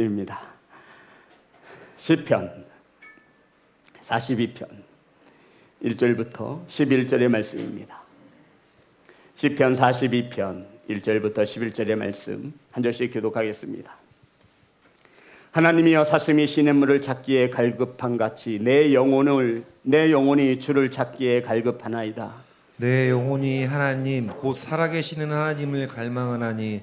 입니다. 시편 42편 1절부터 11절의 말씀입니다. 시편 42편 1절부터 11절의 말씀 한 절씩 교독하겠습니다. 하나님이여 사슴이 시냇물을 찾기에 갈급한 같이 내 영혼을 내 영혼이 주를 찾기에 갈급하나이다. 내 영혼이 하나님 곧 살아계시는 하나님을 갈망하나니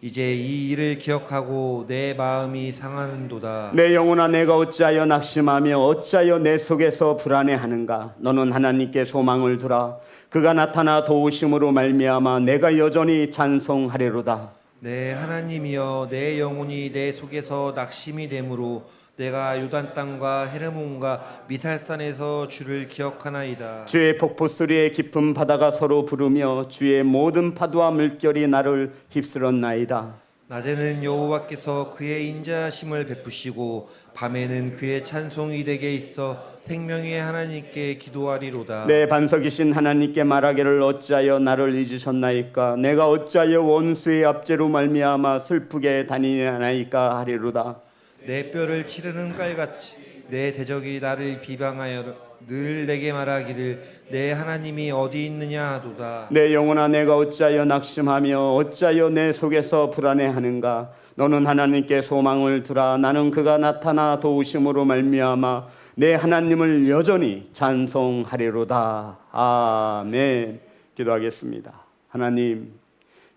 이제 이 일을 기억하고 내 마음이 상하는도다. 내 영혼아 내가 어찌하여 낙심하며 어찌하여 내 속에서 불안해하는가? 너는 하나님께 소망을 두라. 그가 나타나 도우심으로 말미암아 내가 여전히 찬송하리로다. 내 하나님이여 내 영혼이 내 속에서 낙심이 되므로 내가 요단 땅과 헤르몬과 미살산에서 주를 기억하나이다. 주의 폭포 소리에 깊은 바다가 서로 부르며 주의 모든 파도와 물결이 나를 휩쓸었나이다. 낮에는 여호와께서 그의 인자하심을 베푸시고 밤에는 그의 찬송이 되게 있어 생명의 하나님께 기도하리로다. 내 반석이신 하나님께 말하기를 어찌하여 나를 잊으셨나이까? 내가 어찌하여 원수의 압제로 말미암아 슬프게 다니나이까 하리로다 내 뼈를 치르는 깔같이 내 대적이 나를 비방하여 늘 내게 말하기를 내 하나님이 어디 있느냐 하도다. 내 영혼아 내가 어찌하여 낙심하며 어찌하여 내 속에서 불안해하는가? 너는 하나님께 소망을 두라. 나는 그가 나타나 도우심으로 말미암아 내 하나님을 여전히 찬송하리로다. 아멘. 기도하겠습니다. 하나님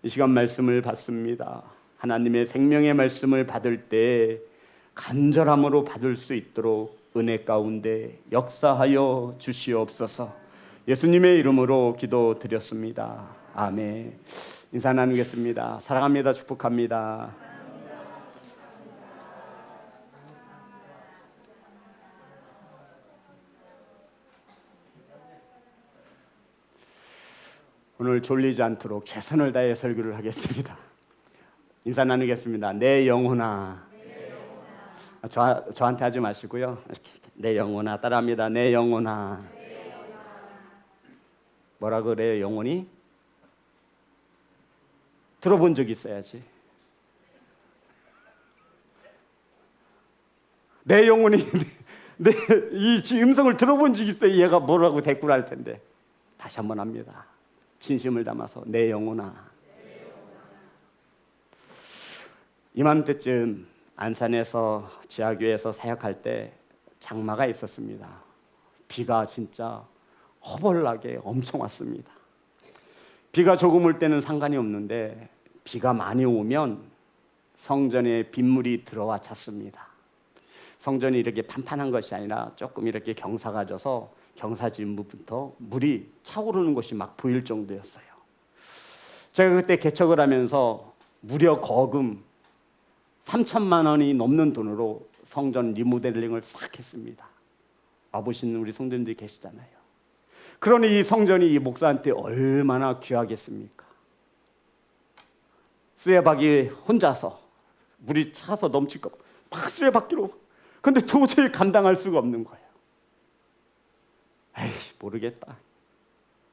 이 시간 말씀을 받습니다. 하나님의 생명의 말씀을 받을 때 간절함으로 받을 수 있도록 은혜 가운데 역사하여 주시옵소서. 예수님의 이름으로 기도드렸습니다. 아멘. 인사 나누겠습니다. 사랑합니다. 축복합니다. 오늘 졸리지 않도록 최선을 다해 설교를 하겠습니다. 인사 나누겠습니다. 내 영혼아. 저, 저한테 하지 마시고요. 이렇게 내 영혼아 따라합니다. 내 영혼아. 뭐라 그래요, 영혼이? 들어본 적 있어야지. 내 영혼이 내이 음성을 들어본 적 있어요. 얘가 뭐라고 대꾸를 할 텐데. 다시 한번 합니다. 진심을 담아서 내 영혼아. 이맘때쯤 안산에서 지하교회에서 사역할 때 장마가 있었습니다. 비가 진짜 허벌나게 엄청 왔습니다. 비가 조금 올 때는 상관이 없는데 비가 많이 오면 성전에 빗물이 들어와 찼습니다. 성전이 이렇게 판판한 것이 아니라 조금 이렇게 경사가 져서 경사진부부터 물이 차오르는 것이 막 보일 정도였어요. 제가 그때 개척을 하면서 무려 거금 3천만 원이 넘는 돈으로 성전 리모델링을 싹 했습니다. 와보시는 우리 성도님들이 계시잖아요. 그러니 이 성전이 이 목사한테 얼마나 귀하겠습니까? 쓰레받기 혼자서 물이 차서 넘칠까 막 쓰레받기로 근데 도저히 감당할 수가 없는 거예요. 에이 모르겠다.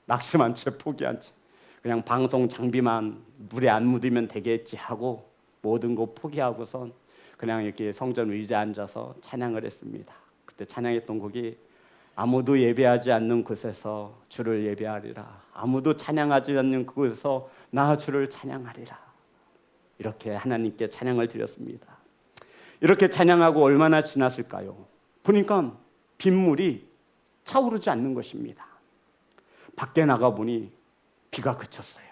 낙심한 채 포기한 채 그냥 방송 장비만 물에 안 묻으면 되겠지 하고 모든 거 포기하고선 그냥 이렇게 성전 의자에 앉아서 찬양을 했습니다. 그때 찬양했던 곡이 아무도 예배하지 않는 곳에서 주를 예배하리라. 아무도 찬양하지 않는 그곳에서 나 주를 찬양하리라. 이렇게 하나님께 찬양을 드렸습니다. 이렇게 찬양하고 얼마나 지났을까요? 보니까 빗물이 차오르지 않는 것입니다. 밖에 나가 보니 비가 그쳤어요.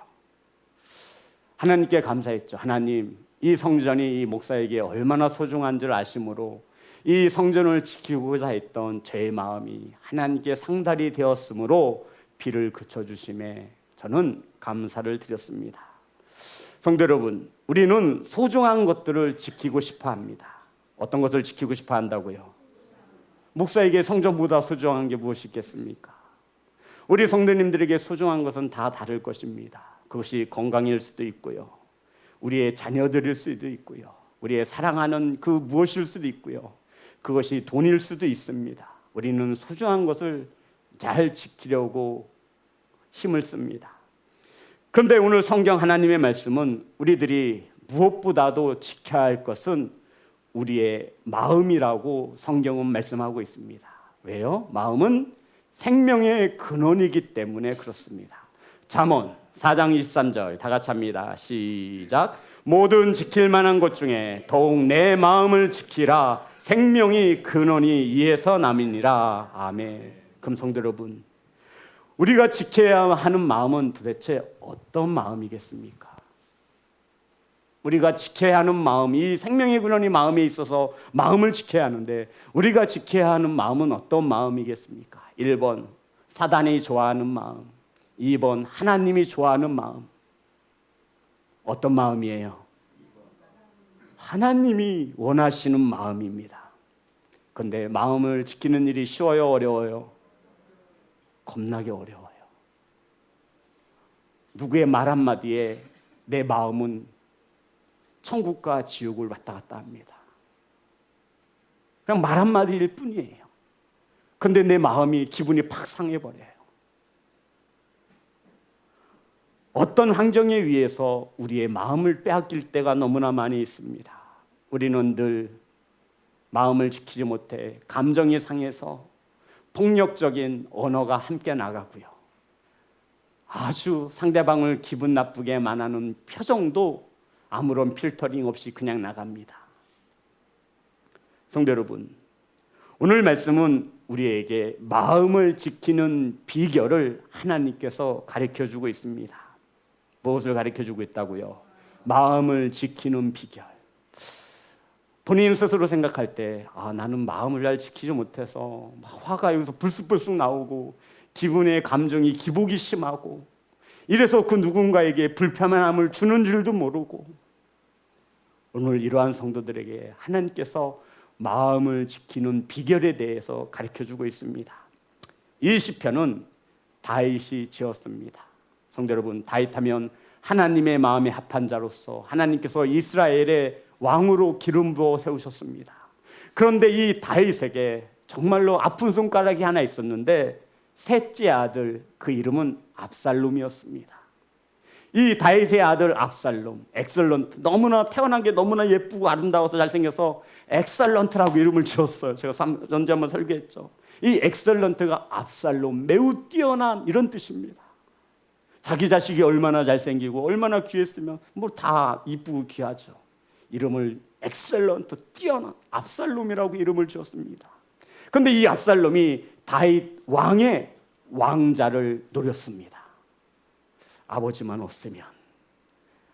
하나님께 감사했죠. 하나님, 이 성전이 이 목사에게 얼마나 소중한 줄 아심으로 이 성전을 지키고자 했던 제 마음이 하나님께 상달이 되었으므로 비를 그쳐 주심에 저는 감사를 드렸습니다. 성도 여러분, 우리는 소중한 것들을 지키고 싶어 합니다. 어떤 것을 지키고 싶어 한다고요? 목사에게 성전보다 소중한 게 무엇이 있겠습니까? 우리 성도님들에게 소중한 것은 다 다를 것입니다. 그것이 건강일 수도 있고요. 우리의 자녀들일 수도 있고요. 우리의 사랑하는 그 무엇일 수도 있고요. 그것이 돈일 수도 있습니다. 우리는 소중한 것을 잘 지키려고 힘을 씁니다. 그런데 오늘 성경 하나님의 말씀은 우리들이 무엇보다도 지켜야 할 것은 우리의 마음이라고 성경은 말씀하고 있습니다. 왜요? 마음은 생명의 근원이기 때문에 그렇습니다. 잠언 4장 23절 다 같이 합니다. 시작. 모든 지킬 만한 것 중에 더욱 내 마음을 지키라. 생명이 근원이 이에서 남이니라. 아멘. 금성도 여러분, 우리가 지켜야 하는 마음은 도대체 어떤 마음이겠습니까? 우리가 지켜야 하는 마음, 이 생명의 근원이 마음에 있어서 마음을 지켜야 하는데 우리가 지켜야 하는 마음은 어떤 마음이겠습니까? 1번 사단이 좋아하는 마음, 2번 하나님이 좋아하는 마음. 어떤 마음이에요? 하나님이 원하시는 마음입니다. 근데 마음을 지키는 일이 쉬워요, 어려워요? 겁나게 어려워요. 누구의 말 한마디에 내 마음은 천국과 지옥을 왔다 갔다 합니다. 그냥 말 한마디일 뿐이에요. 근데 내 마음이 기분이 팍 상해버려요. 어떤 환경에 의해서 우리의 마음을 빼앗길 때가 너무나 많이 있습니다. 우리는 늘 마음을 지키지 못해 감정이 상해서 폭력적인 언어가 함께 나가고요. 아주 상대방을 기분 나쁘게 만하는 표정도 아무런 필터링 없이 그냥 나갑니다. 성도 여러분, 오늘 말씀은 우리에게 마음을 지키는 비결을 하나님께서 가르쳐 주고 있습니다. 무엇을 가르쳐 주고 있다고요? 마음을 지키는 비결. 본인 스스로 생각할 때, 아, 나는 마음을 잘 지키지 못해서 막 화가 여기서 불쑥불쑥 나오고 기분의 감정이 기복이 심하고 이래서 그 누군가에게 불편함을 주는 줄도 모르고 오늘 이러한 성도들에게 하나님께서 마음을 지키는 비결에 대해서 가르쳐 주고 있습니다. 이 시편은 다윗이 지었습니다. 성도 여러분, 다윗하면 하나님의 마음에 합한 자로서 하나님께서 이스라엘의 왕으로 기름 부어 세우셨습니다. 그런데 이 다윗에게 정말로 아픈 손가락이 하나 있었는데 셋째 아들 그 이름은 압살롬이었습니다. 이 다윗의 아들 압살롬, 엑설런트 너무나 태어난 게 너무나 예쁘고 아름다워서 잘생겨서 엑설런트라고 이름을 지었어요. 제가 삼- 전에 한번 설교했죠. 이 엑설런트가 압살롬 매우 뛰어난 이런 뜻입니다. 자기 자식이 얼마나 잘생기고 얼마나 귀했으면 뭐다 이쁘고 귀하죠. 이름을 엑셀런트 뛰어난 압살롬이라고 이름을 지었습니다. 근데 이 압살롬이 다윗 왕의 왕자를 노렸습니다. 아버지만 없으면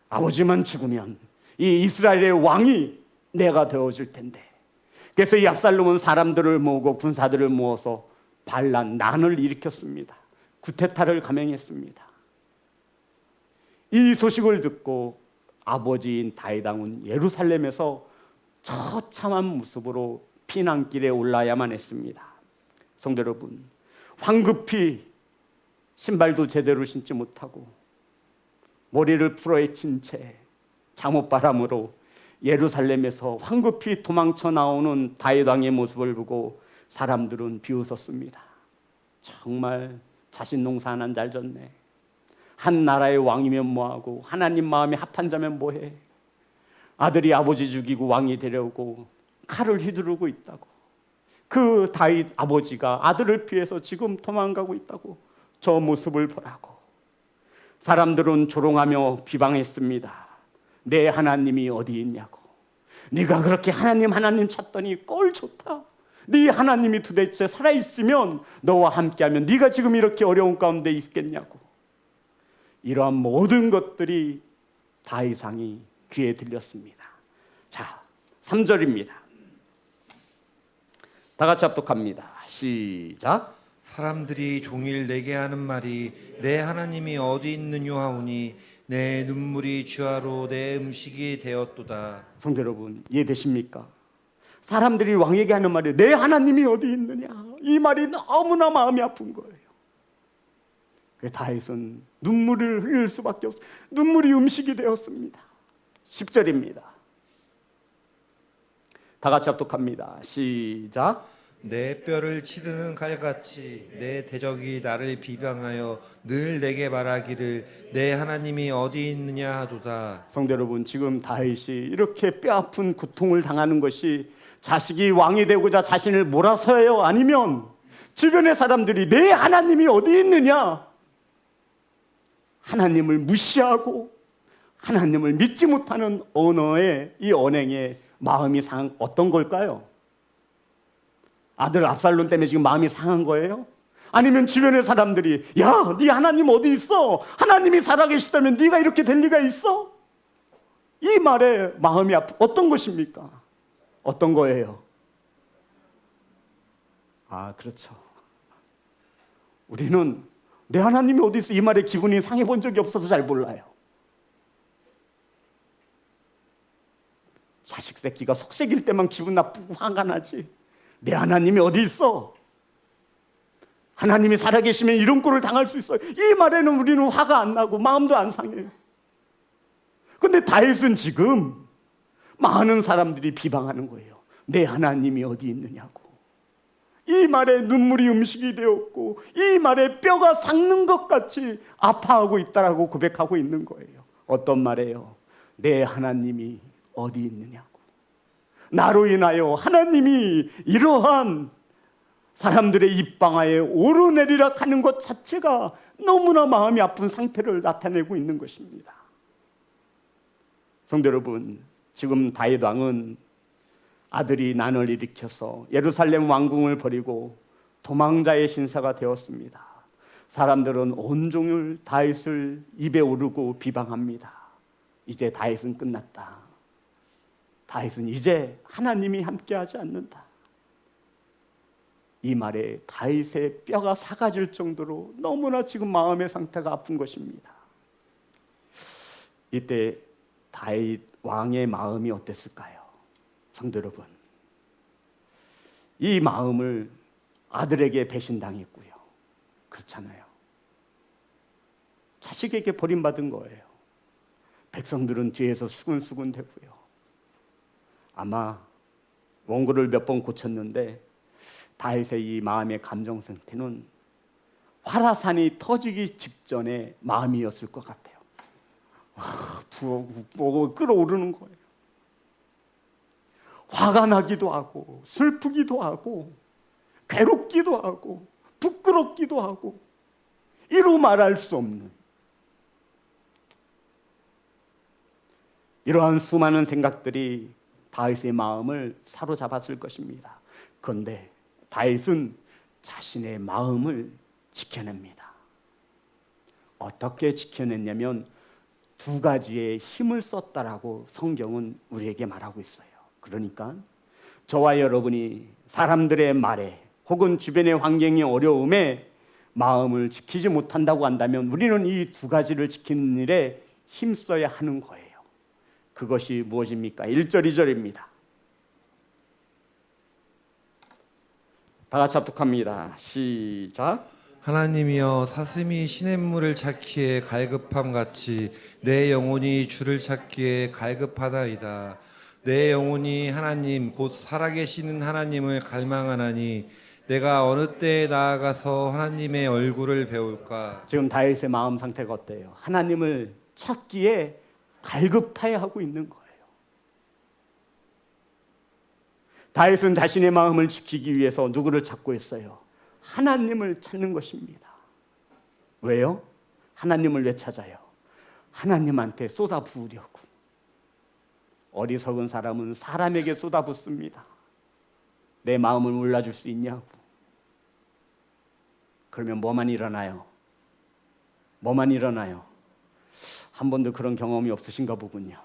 아버지만 죽으면 이 이스라엘의 왕이 내가 되어 줄 텐데. 그래서 이 압살롬은 사람들을 모으고 군사들을 모아서 반란 난을 일으켰습니다. 구테타를 감행했습니다. 이 소식을 듣고 아버지인 다윗 왕은 예루살렘에서 처참한 모습으로 피난길에 올라야만 했습니다. 성도 여러분, 황급히 신발도 제대로 신지 못하고 머리를 풀어헤친 채 잠옷바람으로 예루살렘에서 황급히 도망쳐 나오는 다윗 왕의 모습을 보고 사람들은 비웃었습니다. 정말 자신 농사 하나 잘 졌네. 한 나라의 왕이면 뭐하고 하나님 마음에 합한 자면 뭐해? 아들이 아버지 죽이고 왕이 되려고 칼을 휘두르고 있다고. 그 다윗 아버지가 아들을 피해서 지금 도망가고 있다고. 저 모습을 보라고. 사람들은 조롱하며 비방했습니다. 내 하나님이 어디 있냐고. 네가 그렇게 하나님 하나님 찾더니 꼴 좋다. 네 하나님이 도대체 살아 있으면 너와 함께하면 네가 지금 이렇게 어려운 가운데 있겠냐고. 이러한 모든 것들이 다 이상이 귀에 들렸습니다. 자, 3절입니다. 다 같이 합독합니다. 시작. 사람들이 종일 내게 하는 말이 내 하나님이 어디 있느냐 하오니 내 눈물이 주하로 내 음식이 되었도다. 성도 여러분, 이해되십니까? 사람들이 왕에게 하는 말이 내 하나님이 어디 있느냐? 이 말이 너무나 마음이 아픈 거예요. 그 다윗은 눈물을 흘릴 수밖에 없. 눈물이 음식이 되었습니다. 10절입니다. 다 같이 합독합니다. 시작. 내 뼈를 치르는 칼같이 내 대적이 나를 비방하여 늘 내게 말하기를 내 하나님이 어디 있느냐 하도다. 성도 여러분, 지금 다윗이 이렇게 뼈 아픈 고통을 당하는 것이 자식이 왕이 되고자 자신을 몰아서요, 아니면 주변의 사람들이 내 하나님이 어디 있느냐? 하나님을 무시하고 하나님을 믿지 못하는 언어의 이 언행의 마음이 상한 어떤 걸까요? 아들 압살론 때문에 지금 마음이 상한 거예요? 아니면 주변의 사람들이 야, 네 하나님 어디 있어? 하나님이 살아계시다면 네가 이렇게 될 리가 있어? 이 말에 마음이 아프 어떤 것입니까? 어떤 거예요? 아, 그렇죠. 우리는 내 하나님이 어디 있어? 이 말에 기분이 상해 본 적이 없어서 잘 몰라요. 자식 새끼가 속색일 때만 기분 나쁘고 화가 나지. 내 하나님이 어디 있어? 하나님이 살아계시면 이런 꼴을 당할 수 있어요. 이 말에는 우리는 화가 안 나고 마음도 안 상해요. 근데 다윗은 지금 많은 사람들이 비방하는 거예요. 내 하나님이 어디 있느냐고. 이 말에 눈물이 음식이 되었고 이 말에 뼈가 삭는 것 같이 아파하고 있다라고 고백하고 있는 거예요. 어떤 말이에요? 내 하나님이 어디 있느냐고. 나로 인하여 하나님이 이러한 사람들의 입방아에 오르내리락 하는 것 자체가 너무나 마음이 아픈 상태를 나타내고 있는 것입니다. 성도 여러분, 지금 다윗 왕은 아들이 난을 일으켜서 예루살렘 왕궁을 버리고 도망자의 신사가 되었습니다. 사람들은 온종일 다윗을 입에 오르고 비방합니다. 이제 다윗은 끝났다. 다윗은 이제 하나님이 함께하지 않는다. 이 말에 다윗의 뼈가 사가질 정도로 너무나 지금 마음의 상태가 아픈 것입니다. 이때 다윗 왕의 마음이 어땠을까요? 성도 여러분, 이 마음을 아들에게 배신당했고요. 그렇잖아요. 자식에게 버림받은 거예요. 백성들은 뒤에서 수군수군 대고요. 아마 원고를 몇 번 고쳤는데 다윗의 이 마음의 감정 상태는 화라산이 터지기 직전의 마음이었을 것 같아요. 와, 부어 부어 끌어오르는 거예요. 화가 나기도 하고 슬프기도 하고 괴롭기도 하고 부끄럽기도 하고 이루 말할 수 없는 이러한 수많은 생각들이 다윗의 마음을 사로잡았을 것입니다. 그런데 다윗은 자신의 마음을 지켜냅니다. 어떻게 지켜냈냐면 두 가지의 힘을 썼다라고 성경은 우리에게 말하고 있어요. 그러니까 저와 여러분이 사람들의 말에 혹은 주변의 환경의 어려움에 마음을 지키지 못한다고 한다면 우리는 이 두 가지를 지키는 일에 힘써야 하는 거예요. 그것이 무엇입니까? 1절, 2절입니다. 다 같이 합독합니다. 시작. 하나님이여 사슴이 시냇물을 찾기에 갈급함 같이 내 영혼이 주를 찾기에 갈급하다이다. 내 영혼이 하나님 곧 살아계시는 하나님을 갈망하나니 내가 어느 때에 나아가서 하나님의 얼굴을 배울까? 지금 다윗의 마음 상태가 어때요? 하나님을 찾기에 갈급하여 하고 있는 거예요. 다윗은 자신의 마음을 지키기 위해서 누구를 찾고 있어요? 하나님을 찾는 것입니다. 왜요? 하나님을 왜 찾아요? 하나님한테 쏟아 부으려고. 어리석은 사람은 사람에게 쏟아붓습니다. 내 마음을 몰라줄 수 있냐고. 그러면 뭐만 일어나요? 뭐만 일어나요? 한 번도 그런 경험이 없으신가 보군요.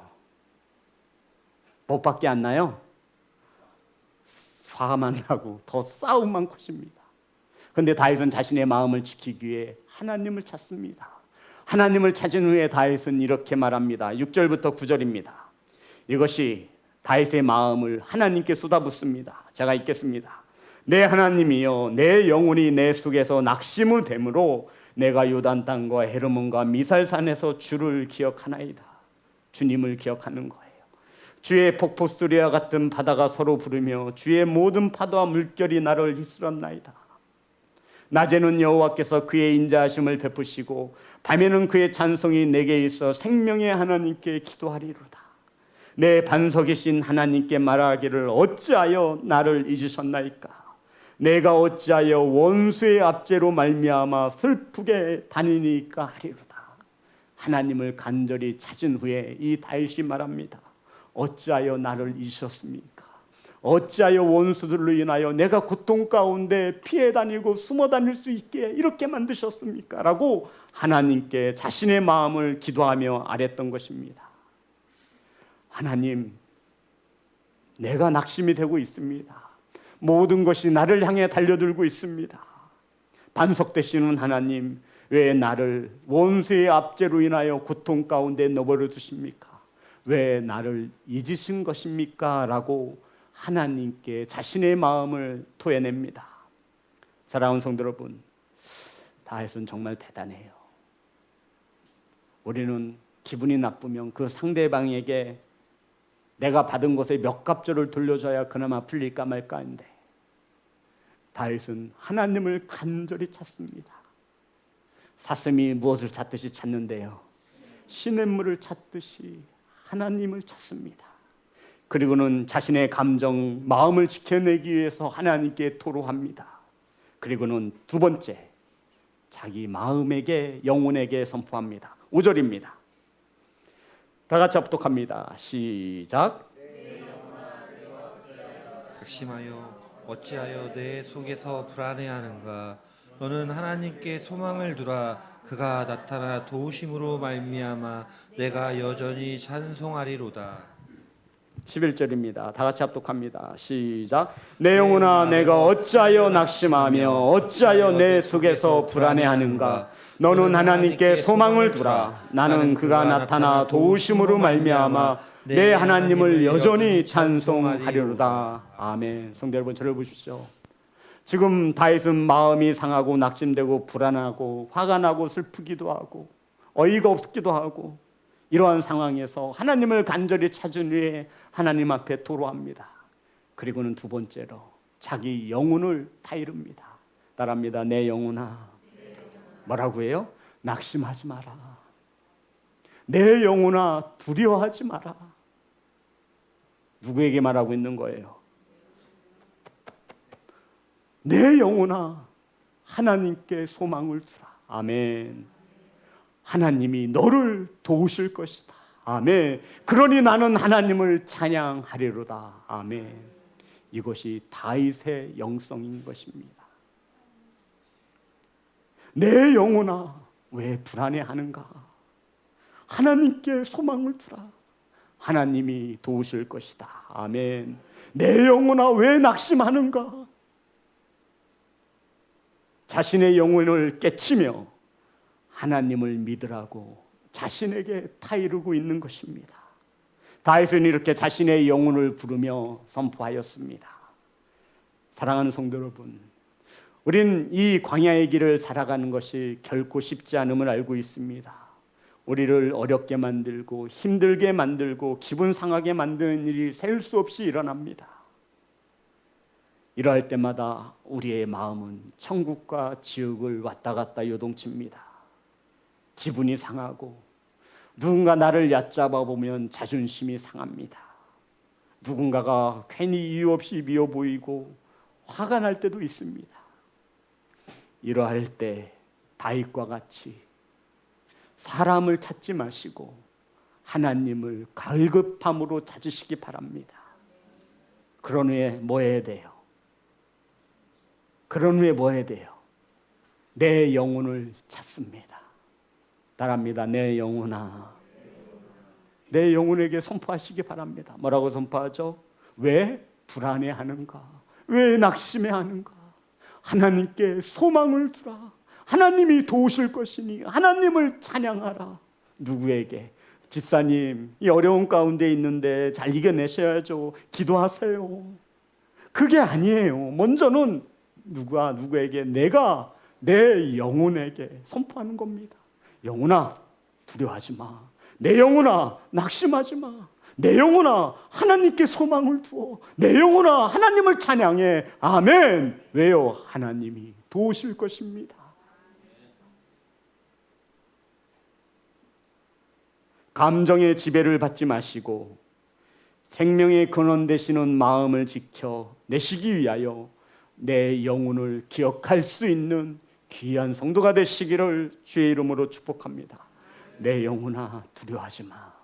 못밖에 안 나요? 화만 나고 더 싸움만 커집니다. 그런데 다윗은 자신의 마음을 지키기 위해 하나님을 찾습니다. 하나님을 찾은 후에 다윗은 이렇게 말합니다. 6절부터 9절입니다. 이것이 다윗의 마음을 하나님께 쏟아붓습니다. 제가 읽겠습니다. 내 하나님이여 내 영혼이 내 속에서 낙심이 되므로 내가 요단 땅과 헤르몬과 미살산에서 주를 기억하나이다. 주님을 기억하는 거예요. 주의 폭포 소리와 같은 바다가 서로 부르며 주의 모든 파도와 물결이 나를 휩쓸었나이다. 낮에는 여호와께서 그의 인자하심을 베푸시고 밤에는 그의 찬송이 내게 있어 생명의 하나님께 기도하리로다. 내 반석이신 하나님께 말하기를 어찌하여 나를 잊으셨나이까? 내가 어찌하여 원수의 압제로 말미암아 슬프게 다니니까 하리로다. 하나님을 간절히 찾은 후에 이 다윗이 말합니다. 어찌하여 나를 잊으셨습니까? 어찌하여 원수들로 인하여 내가 고통 가운데 피해 다니고 숨어 다닐 수 있게 이렇게 만드셨습니까? 라고 하나님께 자신의 마음을 기도하며 아랬던 것입니다. 하나님, 내가 낙심이 되고 있습니다. 모든 것이 나를 향해 달려들고 있습니다. 반석 되시는 하나님, 왜 나를 원수의 압제로 인하여 고통 가운데 넣어버려 두십니까? 왜 나를 잊으신 것입니까? 라고 하나님께 자신의 마음을 토해냅니다. 사랑하는 성도 여러분, 다윗은 정말 대단해요. 우리는 기분이 나쁘면 그 상대방에게 내가 받은 것의 몇 갑절을 돌려줘야 그나마 풀릴까 말까 하는데 다윗은 하나님을 간절히 찾습니다. 사슴이 무엇을 찾듯이 찾는데요. 시냇물을 찾듯이 하나님을 찾습니다. 그리고는 자신의 감정, 마음을 지켜내기 위해서 하나님께 토로합니다. 그리고는 두 번째, 자기 마음에게 영혼에게 선포합니다. 5절입니다. 다 같이 합독합니다. 시작. 극심하여 어찌하여 내 속에서 불안해하는가 너는 하나님께 소망을 두라 그가 나타나 도우심으로 말미암아 내가 여전히 찬송하리로다 11절입니다. 다 같이 합독합니다. 시작. 내 영혼아 내가 어찌하여 낙심하며 어찌하여 내 속에서 불안해하는가 너는 하나님께 소망을 두라 나는 그가 나타나 도우심으로 말미암아 내 하나님을 여전히 찬송하리로다. 아멘. 성도 여러분 저를 보십시오. 지금 다윗은 마음이 상하고 낙심되고 불안하고 화가 나고 슬프기도 하고 어이가 없기도 하고 이러한 상황에서 하나님을 간절히 찾은 후에 하나님 앞에 토로합니다. 그리고는 두 번째로 자기 영혼을 타이릅니다. 따라합니다. 내 영혼아. 뭐라고 해요? 낙심하지 마라. 내 영혼아 두려워하지 마라. 누구에게 말하고 있는 거예요? 내 영혼아 하나님께 소망을 두라. 아멘. 하나님이 너를 도우실 것이다. 아멘. 그러니 나는 하나님을 찬양하리로다. 아멘. 이것이 다윗의 영성인 것입니다. 내 영혼아 왜 불안해하는가? 하나님께 소망을 두라. 하나님이 도우실 것이다. 아멘. 내 영혼아 왜 낙심하는가? 자신의 영혼을 깨치며 하나님을 믿으라고 자신에게 타이르고 있는 것입니다. 다윗은 이렇게 자신의 영혼을 부르며 선포하였습니다. 사랑하는 성도 여러분, 우린 이 광야의 길을 살아가는 것이 결코 쉽지 않음을 알고 있습니다. 우리를 어렵게 만들고 힘들게 만들고 기분 상하게 만드는 일이 셀 수 없이 일어납니다. 이러할 때마다 우리의 마음은 천국과 지옥을 왔다 갔다 요동칩니다. 기분이 상하고 누군가 나를 얕잡아 보면 자존심이 상합니다. 누군가가 괜히 이유 없이 미워 보이고 화가 날 때도 있습니다. 이러할 때 다윗과 같이 사람을 찾지 마시고 하나님을 갈급함으로 찾으시기 바랍니다. 그런 후에 뭐 해야 돼요? 그런 후에 뭐 해야 돼요? 내 영혼을 찾습니다. 따라합니다. 내 영혼아. 내 영혼에게 선포하시기 바랍니다. 뭐라고 선포하죠? 왜 불안해하는가? 왜 낙심해하는가? 하나님께 소망을 두라. 하나님이 도우실 것이니 하나님을 찬양하라. 누구에게? 집사님, 이 어려운 가운데 있는데 잘 이겨내셔야죠. 기도하세요. 그게 아니에요. 먼저는 누가 누구에게 내가 내 영혼에게 선포하는 겁니다. 영혼아 두려워하지 마. 내 영혼아 낙심하지 마. 내 영혼아 하나님께 소망을 두어. 내 영혼아 하나님을 찬양해. 아멘. 왜요? 하나님이 도우실 것입니다. 감정의 지배를 받지 마시고 생명의 근원 되시는 마음을 지켜 내시기 위하여 내 영혼을 기억할 수 있는 귀한 성도가 되시기를 주의 이름으로 축복합니다. 내 영혼아 두려워하지 마.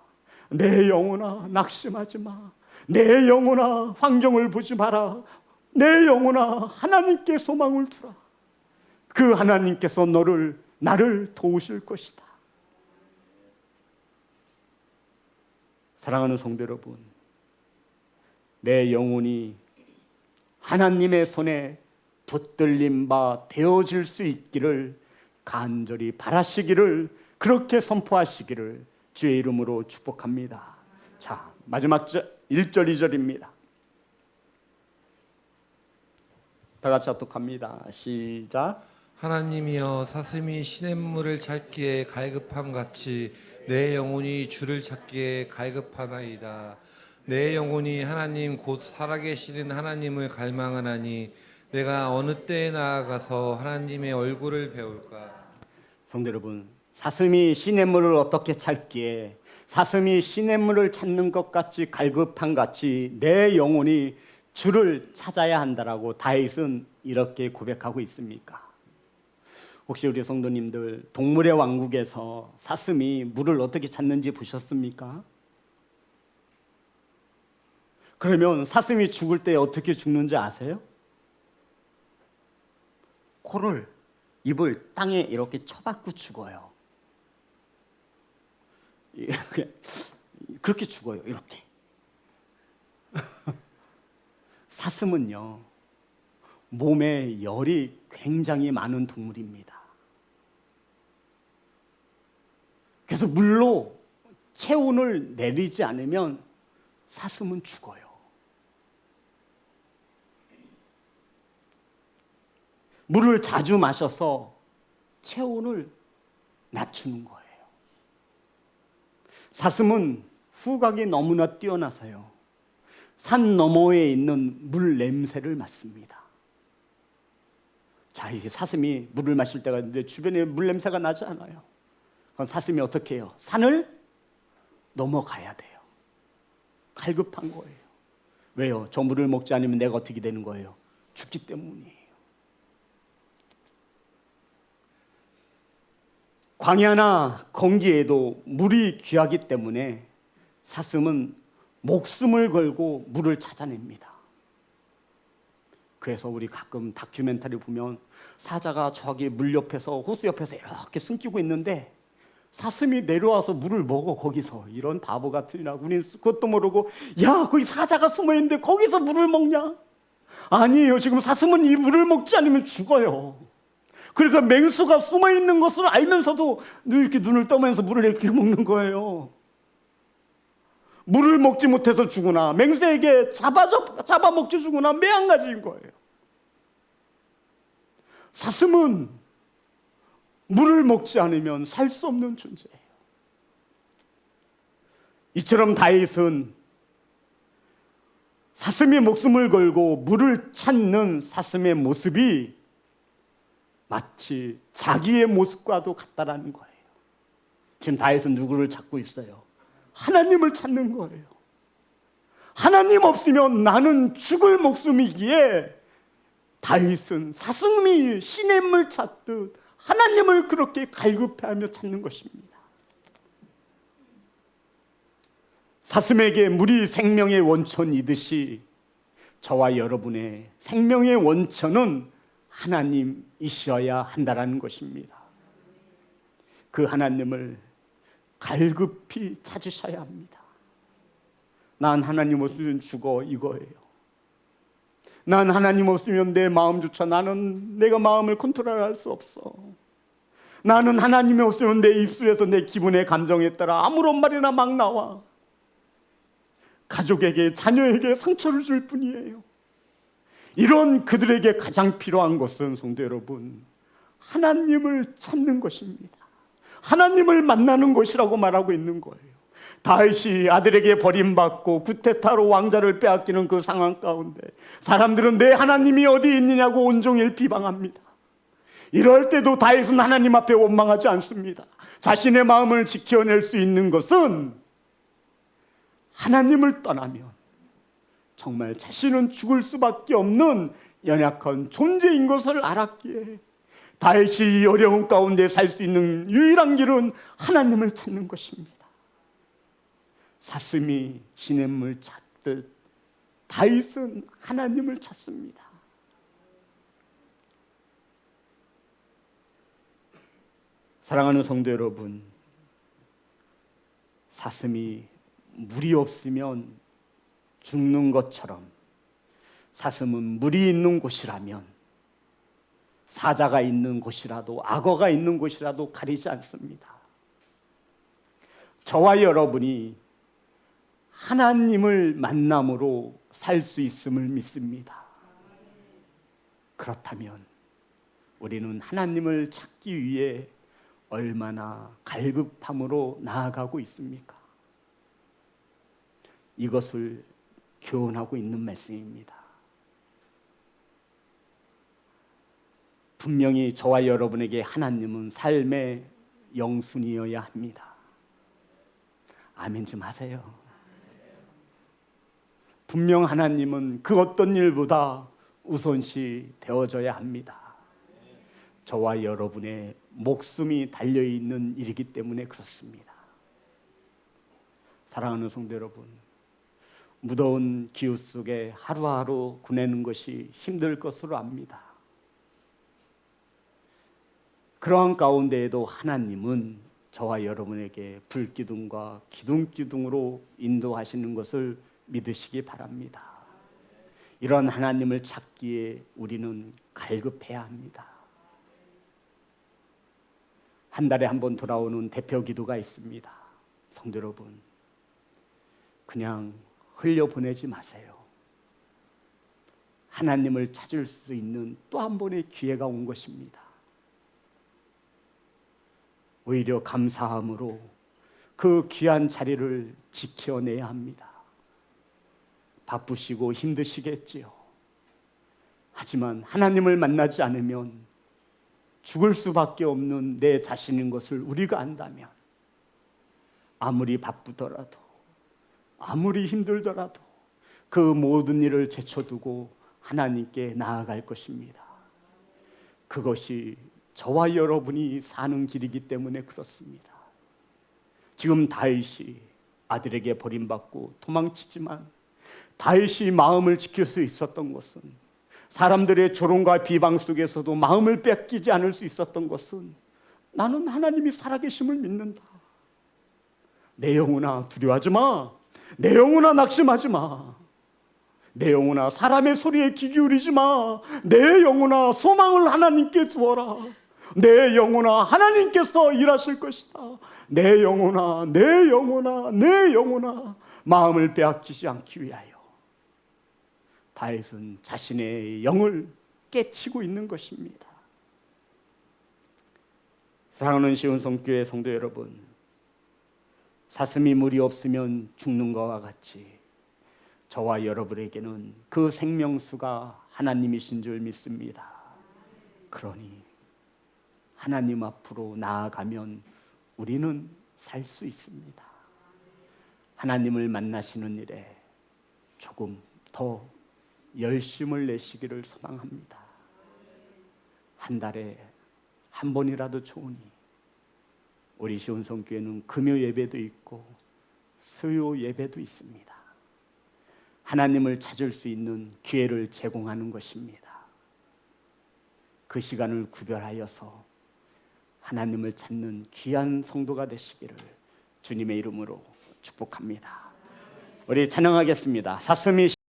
내 영혼아 낙심하지 마. 내 영혼아 환경을 보지 마라. 내 영혼아 하나님께 소망을 두라. 그 하나님께서 너를 나를 도우실 것이다. 사랑하는 성도 여러분, 내 영혼이 하나님의 손에 붙들린 바 되어질 수 있기를 간절히 바라시기를 그렇게 선포하시기를 주의 이름으로 축복합니다. 자, 마지막 1절 2절입니다. 다 같이 합독합니다. 시작. 하나님이여 사슴이 시냇물을 찾기에 갈급함 같이 내 영혼이 주를 찾기에 갈급하나이다. 내 영혼이 하나님 곧 살아계시는 하나님을 갈망하나니 내가 어느 때에 나아가서 하나님의 얼굴을 배울까? 성도 여러분, 사슴이 시냇물을 어떻게 찾기에 사슴이 시냇물을 찾는 것 같이 갈급한 같이 내 영혼이 주를 찾아야 한다라고 다윗은 이렇게 고백하고 있습니까? 혹시 우리 성도님들 동물의 왕국에서 사슴이 물을 어떻게 찾는지 보셨습니까? 그러면 사슴이 죽을 때 어떻게 죽는지 아세요? 코를 입을 땅에 이렇게 쳐박고 죽어요. 그렇게 죽어요. 이렇게. 사슴은요. 몸에 열이 굉장히 많은 동물입니다. 그래서 물로 체온을 내리지 않으면 사슴은 죽어요. 물을 자주 마셔서 체온을 낮추는 거예요. 사슴은 후각이 너무나 뛰어나서요. 산 너머에 있는 물 냄새를 맡습니다. 자, 이게 사슴이 물을 마실 때가 있는데 주변에 물 냄새가 나지 않아요. 그럼 사슴이 어떻게 해요? 산을 넘어가야 돼요. 갈급한 거예요. 왜요? 저 물을 먹지 않으면 내가 어떻게 되는 거예요? 죽기 때문이에요. 광야나 건기에도 물이 귀하기 때문에 사슴은 목숨을 걸고 물을 찾아냅니다. 그래서 우리 가끔 다큐멘터리 보면 사자가 저기 물 옆에서 호수 옆에서 이렇게 숨기고 있는데 사슴이 내려와서 물을 먹어 거기서 이런 바보 같으니라고 우리는 그것도 모르고 야 거기 사자가 숨어 있는데 거기서 물을 먹냐? 아니에요 지금 사슴은 이 물을 먹지 않으면 죽어요. 그러니까 맹수가 숨어 있는 것을 알면서도 늘 이렇게 눈을 떠면서 물을 이렇게 먹는 거예요. 물을 먹지 못해서 죽으나 맹수에게 잡아 잡아 먹지 죽으나 매한가지인 거예요. 사슴은 물을 먹지 않으면 살 수 없는 존재예요. 이처럼 다윗은 사슴이 목숨을 걸고 물을 찾는 사슴의 모습이 마치 자기의 모습과도 같다라는 거예요. 지금 다윗은 누구를 찾고 있어요? 하나님을 찾는 거예요. 하나님 없으면 나는 죽을 목숨이기에 다윗은 사슴이 시냇물 찾듯 하나님을 그렇게 갈급해하며 찾는 것입니다. 사슴에게 물이 생명의 원천이듯이 저와 여러분의 생명의 원천은 하나님이셔야 한다라는 것입니다. 그 하나님을 갈급히 찾으셔야 합니다. 난 하나님 없으면 죽어 이거예요. 난 하나님 없으면 내 마음조차 나는 내가 마음을 컨트롤할 수 없어. 나는 하나님이 없으면 내 입술에서 내 기분의 감정에 따라 아무런 말이나 막 나와. 가족에게 자녀에게 상처를 줄 뿐이에요. 이런 그들에게 가장 필요한 것은 성도 여러분 하나님을 찾는 것입니다. 하나님을 만나는 것이라고 말하고 있는 거예요. 다윗이 아들에게 버림받고 구테타로 왕자를 빼앗기는 그 상황 가운데 사람들은 내 하나님이 어디 있느냐고 온종일 비방합니다. 이럴 때도 다윗은 하나님 앞에 원망하지 않습니다. 자신의 마음을 지켜낼 수 있는 것은 하나님을 떠나면 정말 자신은 죽을 수밖에 없는 연약한 존재인 것을 알았기에 다윗이 이 어려운 가운데 살 수 있는 유일한 길은 하나님을 찾는 것입니다. 사슴이 시냇물 찾듯 다윗은 하나님을 찾습니다. 사랑하는 성도 여러분, 사슴이 물이 없으면 죽는 것처럼 사슴은 물이 있는 곳이라면 사자가 있는 곳이라도 악어가 있는 곳이라도 가리지 않습니다. 저와 여러분이 하나님을 만남으로 살 수 있음을 믿습니다. 그렇다면 우리는 하나님을 찾기 위해 얼마나 갈급함으로 나아가고 있습니까? 이것을 교훈하고 있는 말씀입니다. 분명히 저와 여러분에게 하나님은 삶의 영순이어야 합니다. 아멘 좀 하세요. 분명 하나님은 그 어떤 일보다 우선시 되어져야 합니다. 저와 여러분의 목숨이 달려 있는 일이기 때문에 그렇습니다. 사랑하는 성도 여러분, 무더운 기후 속에 하루하루 보내는 것이 힘들 것으로 압니다. 그러한 가운데에도 하나님은 저와 여러분에게 불기둥과 기둥기둥으로 인도하시는 것을 믿으시기 바랍니다. 이런 하나님을 찾기에 우리는 갈급해야 합니다. 한 달에 한 번 돌아오는 대표 기도가 있습니다. 성도 여러분, 그냥 흘려 보내지 마세요. 하나님을 찾을 수 있는 또 한 번의 기회가 온 것입니다. 오히려 감사함으로 그 귀한 자리를 지켜내야 합니다. 바쁘시고 힘드시겠지요. 하지만 하나님을 만나지 않으면 죽을 수밖에 없는 내 자신인 것을 우리가 안다면 아무리 바쁘더라도 아무리 힘들더라도 그 모든 일을 제쳐두고 하나님께 나아갈 것입니다. 그것이 저와 여러분이 사는 길이기 때문에 그렇습니다. 지금 다윗이 아들에게 버림받고 도망치지만 다윗이 마음을 지킬 수 있었던 것은 사람들의 조롱과 비방 속에서도 마음을 뺏기지 않을 수 있었던 것은 나는 하나님이 살아계심을 믿는다. 내 영혼아 두려워하지 마. 내 영혼아 낙심하지 마. 내 영혼아 사람의 소리에 귀 기울이지 마. 내 영혼아 소망을 하나님께 두어라. 내 영혼아 하나님께서 일하실 것이다. 내 영혼아 내 영혼아 내 영혼아 마음을 빼앗기지 않기 위하여 다윗은 자신의 영을 깨치고 있는 것입니다. 사랑하는 시온성교회 성도 여러분, 사슴이 물이 없으면 죽는 것과 같이 저와 여러분에게는 그 생명수가 하나님이신 줄 믿습니다. 그러니 하나님 앞으로 나아가면 우리는 살 수 있습니다. 하나님을 만나시는 일에 조금 더 열심을 내시기를 소망합니다. 한 달에 한 번이라도 좋으니 우리 시온성교회는 금요 예배도 있고 수요 예배도 있습니다. 하나님을 찾을 수 있는 기회를 제공하는 것입니다. 그 시간을 구별하여서 하나님을 찾는 귀한 성도가 되시기를 주님의 이름으로 축복합니다. 우리 찬양하겠습니다. 사슴이